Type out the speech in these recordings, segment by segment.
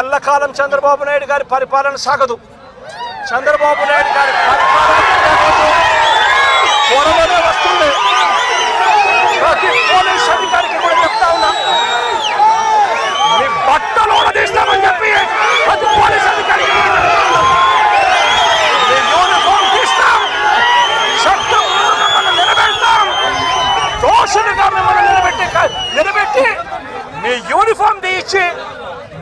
ఎల్లకాలం చంద్రబాబు నాయుడు గారి పరిపాలన సాగదు. చంద్రబాబు నాయుడు గారి పరిపాలన త్వరలోనే వస్తుంది. ప్రతి పోలీస్ అధికారికి కూడా చెప్తా ఉన్నా. మీ బట్టలు తీస్తామని చెప్పి ప్రతి పోలీస్ అధికారికి మీ యూనిఫామ్ తీస్తాం. శబ్దంగా మిమ్మల్ని నిలబెడతాం. దోషులుగా మిమ్మల్ని నిలబెట్టి నిలబెట్టి మీ యూనిఫామ్ తీయించి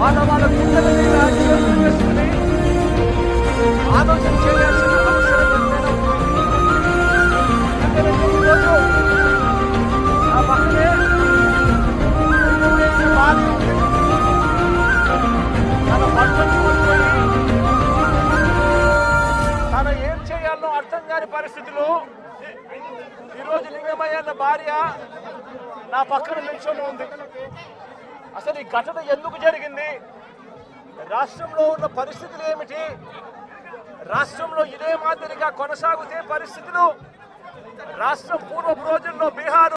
వాళ్ళ వాళ్ళ మీద వేసుకుని ఆలోచన చేయాల్సిన తన ఏం చేయాలో అర్థం కాని పరిస్థితిలో. ఈరోజు లింగమయ్య అన్న భార్య నా పక్కన నిల్చొని ఉంది. అసలు ఈ ఘటన ఎందుకు జరిగింది? రాష్ట్రంలో ఉన్న పరిస్థితులు ఏమిటి? రాష్ట్రంలో ఇదే మాదిరిగా కొనసాగుతే పరిస్థితులు? రాష్ట్రం పూర్వపు రోజుల్లో